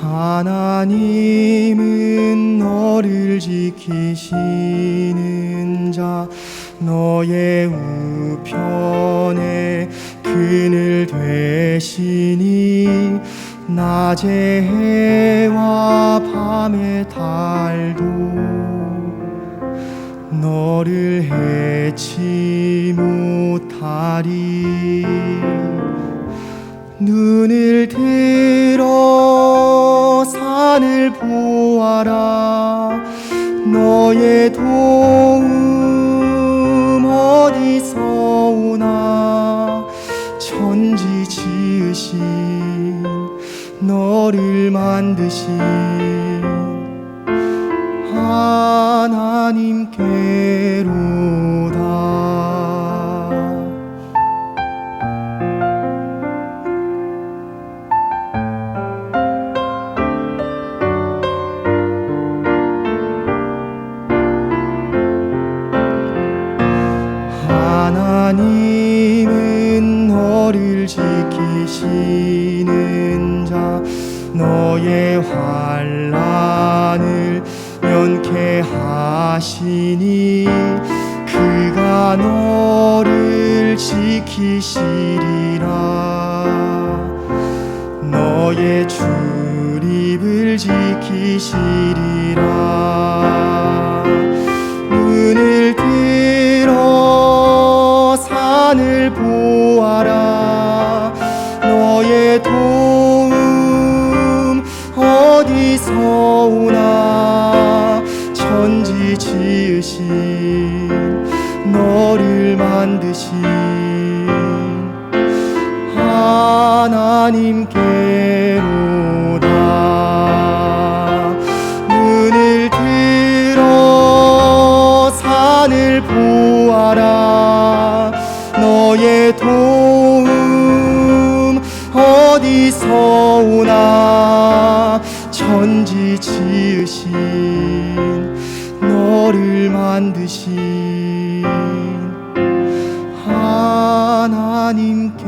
하나님은 너를 지키시는 자 너의 우편에 그늘 되시니 낮의 해와 밤의 달도 너를 해치 못하리. 눈을 들 너의 도움 어디서 오나 천지 지으신 너를 만드신 하나님께로다 하나님은 너를 지키시는 자 너의 환란을 면케 하시니 그가 너를 지키시리라. 너의 출입을 지키시리라 산을 보아라. 너의 도움 어디서 오나 천지 지으신 너를 만드신 하나님께로다. 눈을 들어 산을 보아라 어디서 오나 천지 지으신 너를 만드신 하나님께